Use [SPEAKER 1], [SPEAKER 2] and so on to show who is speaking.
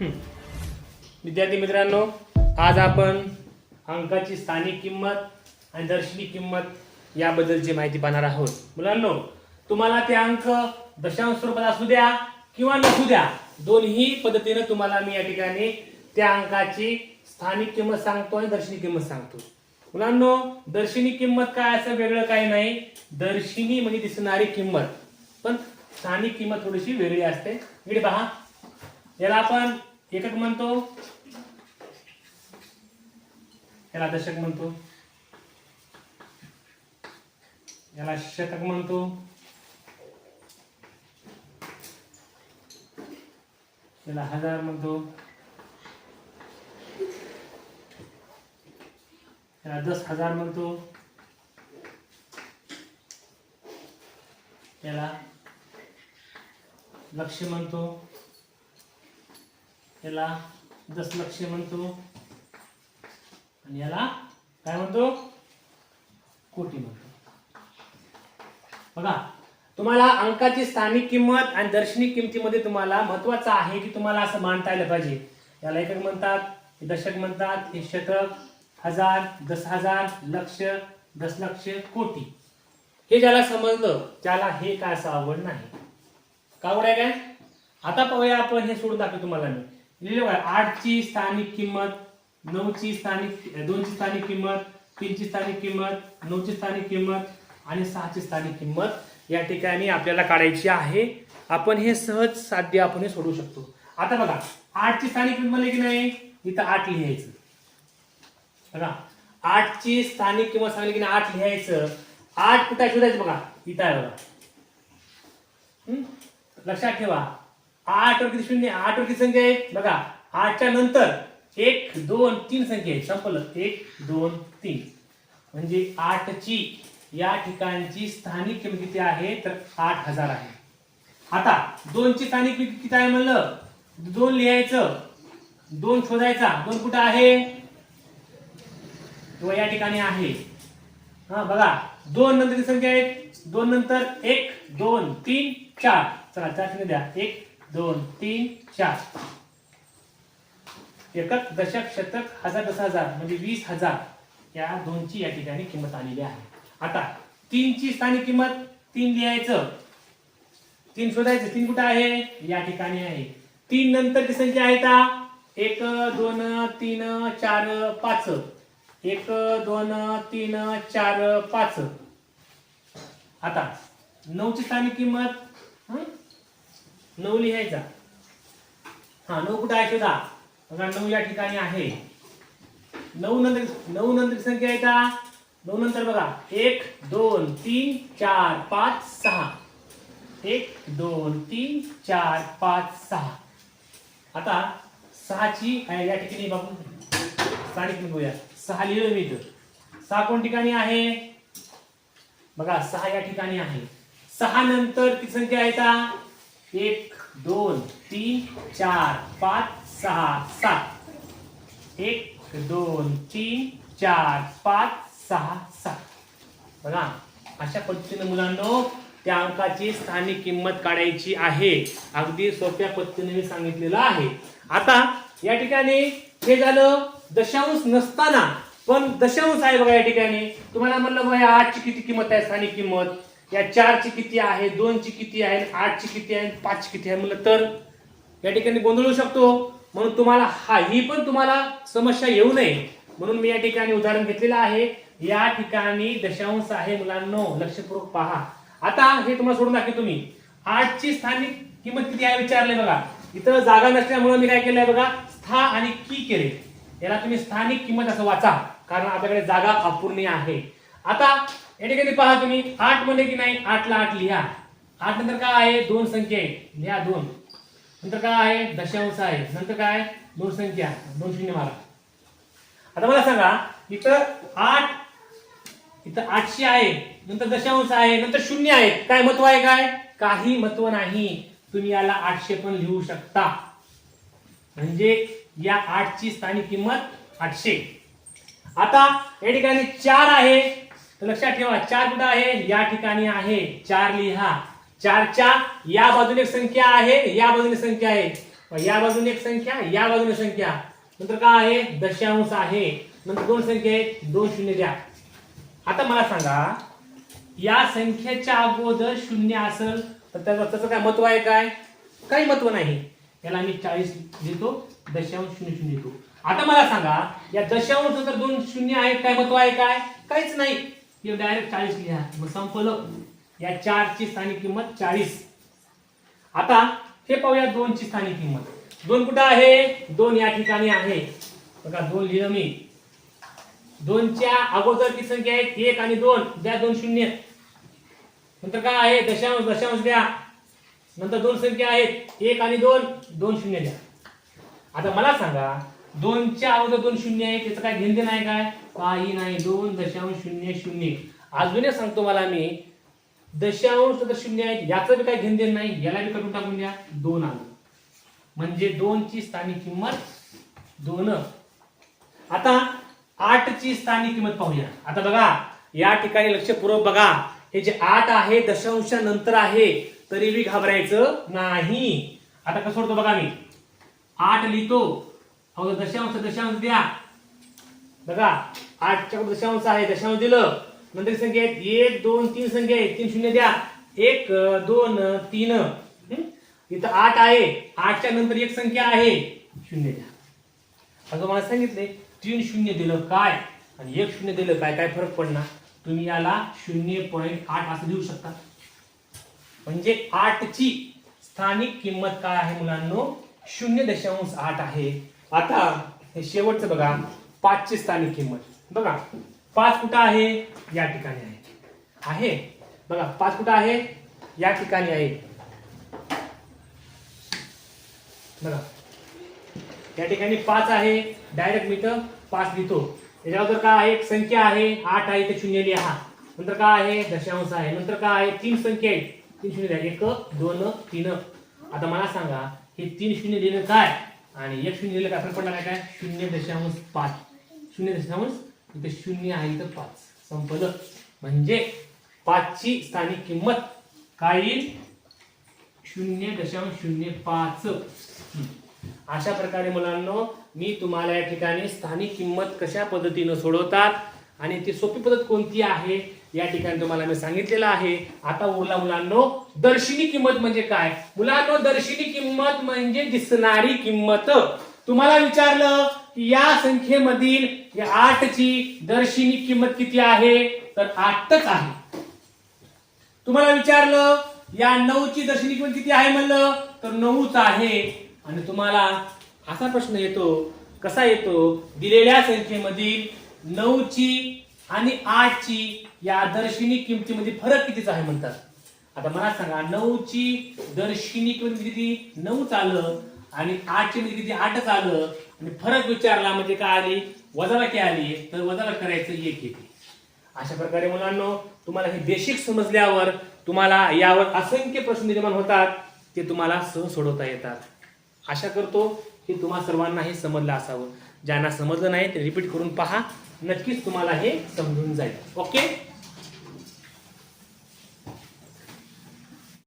[SPEAKER 1] विद्यार्थी मित्रांनो आज आपण अंकाची स्थानिक किंमत आणि दर्शनी किंमत याबद्दलची माहिती पाहणार आहोत. मुलांनो तुम्हाला ते अंक दशांश स्वरूपात असू द्या किंवा नसू द्या दोन्ही पद्धतीने तुम्हाला मी या ठिकाणी त्या अंकाची स्थानिक किंमत सांगतो आणि दर्शनी किंमत सांगतो. मुलांनो दर्शनी किंमत काय असं वेगळं काही नाही. दर्शनी म्हणजे दिसणारी किंमत. पण स्थानिक किंमत थोडीशी वेगळी असते. इकडे पहा. याला आपण एकक म्हणतो. याला दशक म्हणतो. याला शतक म्हणतो. याला हजार म्हणतो. याला दस हजार म्हणतो. याला लक्ष म्हणतो. याला दशलक्ष म्हणतो. आणि याला काय म्हणतो? कोटी म्हणतो. बघा तुम्हाला अंकाची स्थानिक किंमत आणि दर्शनिक किमतीमध्ये तुम्हाला महत्वाचं आहे की तुम्हाला असं मानता आलं पाहिजे. याला एकक म्हणतात हे दशक म्हणतात हे शतक हजार दस हजार लक्ष दशलक्ष कोटी. हे ज्याला समजलं त्याला हे काय असं आवड नाही. का आवड आहे काय? आता पाहूया आपण हे सोडून दाखवतो तुम्हाला मी. लिहिलं बघा आठची स्थानिक किंमत नऊची स्थानिक दोनची स्थानिक किंमत तीनची स्थानिक किंमत नऊची स्थानिक किंमत आणि सहाची स्थानिक किंमत या ठिकाणी आपल्याला काढायची आहे. आपण हे सहज साध्य आपण हे सोडू शकतो. आता बघा आठची स्थानिक किंमत की नाही? इथं आठ लिहायचं. बघा आठची स्थानिक किंमत सांगली की नाही? आठ लिहायचं. आठ कुठे शोधायचं बघा. इथं आहे बघा. लक्षात ठेवा. आठ वर किती शून्य आठ वर किती संख्या आहे बघा आठच्या नंतर एक दोन तीन संख्या आहे संपलं. एक दोन तीन. म्हणजे आठची या ठिकाणची स्थानिक किंमत किती आहे? तर आठ हजार आहे. आता दोनची स्थानिक किंमत किती आहे म्हणलं? दोन लिहायचं. दोन शोधायचा. दोन कुठं आहे? किंवा या ठिकाणी आहे. हा बघा. दोन नंतर संख्या आहेत. दोन नंतर एक दोन तीन चार. चला चार द्या. एक दोन तीन चार. एकक दशक शतक हजार दस हजार म्हणजे वीस हजार या दोनची या ठिकाणी किंमत आलेली आहे. आता तीनची स्थानिक किंमत तीन लिहायचं. तीन शोधायचं. तीन कुठं आहे? या ठिकाणी आहे. तीन नंतर संख्या आहे का? एक दोन तीन चार पाच. एक दोन तीन चार पाच. आता नऊची स्थानिक किंमत नऊ लिहायचा. हा नऊ कुठं आहे शोधा? बघा नऊ या ठिकाणी आहे. नऊ नंतर नऊ नंतर संख्या आहे का? नऊ नंतर बघा. एक दोन तीन चार पाच सहा. एक दोन तीन चार पाच सहा. आता सहाची आहे या ठिकाणी बघून स्थानिक बघूया सहा लिहिलं मी तर सहा कोण ठिकाणी आहे? बघा सहा या ठिकाणी आहे. सहा नंतर ती संख्या आहे का? एक दोन तीन चार पाच सहा सात. एक दोन तीन चार पाच सहा सात. बघा अशा पद्धतीने मुलांनो त्या अंकाची स्थानिक किंमत काढायची आहे. अगदी सोप्या पद्धतीने मी सांगितलेलं आहे. आता या ठिकाणी हे झालं दशांश नसताना. पण दशांश आहे बघा या ठिकाणी. तुम्हाला म्हणलं बघा आठची किती किंमत आहे? स्थानिक किंमत. या चारची किती आहे दोनची किती आहे आठची किती आहे पाचची किती आहे म्हणलं तर या ठिकाणी गोंधळू शकतो. म्हणून तुम्हाला हा ही पण तुम्हाला समस्या येऊ नये. म्हणून मी या ठिकाणी उदाहरण घेतलेलं आहे. या ठिकाणी दशांश आहे मुलांनो लक्षपूर्वक पहा. आता हे तुम्हाला सोडून दाखवे तुम्ही आठची स्थानिक किंमत किती आहे विचारले बघा. इथं जागा नसल्यामुळे मी काय केलंय बघा स्था आणि की केले. याला तुम्ही स्थानिक किंमत असं वाचा. कारण आपल्याकडे जागा अपूर्णी आहे. आता या ठिकाणी पहा तुम्ही आठमध्ये की नाही आठला आठ लिहा. आठ नंतर काय आहे? दोन संख्या आहे. लिहा दोन. नंतर काय आहे? दशांश आहे. नंतर काय दोन संख्या. दोन शून्य मारा. आता मला सांगा इथं आठ इथं आठशे आहे नंतर दशांश आहे नंतर शून्य आहे. काय महत्त्व आहे काय? काही महत्त्व नाही. तुम्ही याला आठशे पण लिहू शकता. म्हणजे या आठची स्थानिक किंमत आठशे. आता या ठिकाणी चार आहे. तर लक्षात ठेवा चार कुठं आहे? या ठिकाणी आहे चार लिहा चारच्या या बाजूने एक संख्या आहे या बाजूने संख्या आहे. या बाजूने एक संख्या या बाजूने संख्या. नंतर काय आहे? दशांश आहे. नंतर दोन संख्या आहेत दोन शून्य द्या. आता मला सांगा या संख्येच्या अगोदर शून्य असेल तर त्याचं त्याचं काय महत्त्व आहे काय? काही महत्त्व नाही. याला मी चाळीस देतो दशांश शून्य शून्य देतो आता मला सांगा या दशांश नंतर दोन शून्य आहेत काय महत्त्व आहे काय? काहीच नाही. हे डायरेक्ट चाळीस लिहा. मग संपलं. या चारची स्थानिक किंमत चाळीस. आता हे पाहूया दोनची स्थानिक किंमत. दोन कुठं आहे? दोन या ठिकाणी आहे. बघा दोन लिहिलं मी. दोनच्या अगोदरची संख्या आहेत? एक आणि दोन. द्या दोन शून्य. नंतर काय आहे? दशांश दशांश द्या. नंतर दोन संख्या आहेत. एक आणि दोन. दोन शून्य द्या. आता मला सांगा दोनच्या अगोदर दोन शून्य आहे त्याचं काय घेणं देणं आहे काय? काही नाही. दोन दशांश शून्य शून्य अजूनही सांगतो मला मी दशांश तर शून्य आहे याचं बी काही घेणं देणं नाही. याला बी करून टाकून द्या. दोन आलं. म्हणजे दोनची स्थानिक किंमत दोन. आता आठची स्थानिक किंमत पाहूया. आता बघा या ठिकाणी लक्षपूर्वक बघा. हे जे आठ आहे दशांशानंतर आहे तरी बी घाबरायचं नाही. आता कसं होतो बघा मी? आठ लिहितो. अहो दशांश दशांश द्या. बघा आठच्या दशांश आहे दशांश दिलं. नंतर संख्या आहेत एक दोन तीन संख्या आहेत. तीन शून्य द्या. एक दोन तीन. इथं आठ आहे. आठच्या नंतर एक संख्या आहे. शून्य द्या. अगं मला सांगितले तीन शून्य दिलं काय? आणि एक शून्य दिलं काय? काय फरक पडणार? तुम्ही याला शून्य पॉईंट आठ असं देऊ शकता. म्हणजे आठची स्थानिक किंमत काय आहे मुलांनो? शून्य दशांश आठ आहे. आता हे शेवटचं बघा पाचची स्थानिक किंमत. बघा पाच कुठं आहे? या ठिकाणी आहे. आहे? बघा पाच कुठं आहे? या ठिकाणी आहे. बघा या ठिकाणी पाच आहे. डायरेक्ट मी तर पाच लिहितो. त्याच्यावर जर काय आहे? एक संख्या आहे. आठ आहे तर शून्य लिहा नंतर काय आहे? दशांश आहे. नंतर काय आहे? तीन संख्या आहेत. तीन शून्य द्या. एक दोन तीन. आता मला सांगा हे तीन शून्य लिहिणं काय? आणि एक शून्य लिहिलं काय पडला काय काय? शून्य दशांश पाच. शून्य दशांश इथे शून्य आहे इथं पाच. संपलं. म्हणजे पाचची स्थानिक किंमत काय येईल? शून्य दशांश शून्य पाच. अशा प्रकारे मुलांनो मी तुम्हाला या ठिकाणी स्थानिक किंमत कशा पद्धतीनं सोडवतात आणि ती सोपी पद्धत कोणती आहे? या ठिकाणी तुम्हाला मी सांगितलेलं आहे. आता उरला मुलांनो दर्शनी किंमत म्हणजे काय? मुलांनो दर्शनी किंमत म्हणजे दिसणारी किंमत. तुम्हाला विचारलं की या संख्येमधील या आठची दर्शनी किंमत किती आहे? तर आठच आहे. तुम्हाला विचारलं या नऊची दर्शनी किंमत किती आहे म्हणलं? तर नऊच आहे. आणि तुम्हाला असा प्रश्न येतो कसा येतो? दिलेल्या संख्येमधील नऊची आणि आठची या दर्शिनी किमतीमध्ये फरक कितीच आहे म्हणतात? आता मला सांगा नऊची दर्शिनी किंमत किती? नऊच आलं आणि आठची म्हणजे किती? आठच आलं आणि फरक विचारला म्हणजे काय आली? वजाबाकी आली? तर वजाला करायचं एक येते अशा प्रकारे मुलांनो तुम्हाला हे बेसिक समजल्यावर तुम्हाला यावर असंख्य प्रश्न निर्माण होतात ते तुम्हाला सहज सोडवता येतात. आशा करतो की तुम्हा सर्वांना हे समजलं असावं. ज्यांना समजलं नाही ते रिपीट करून पहा. नक्कीच तुम्हाला हे समजून जाईल. ओके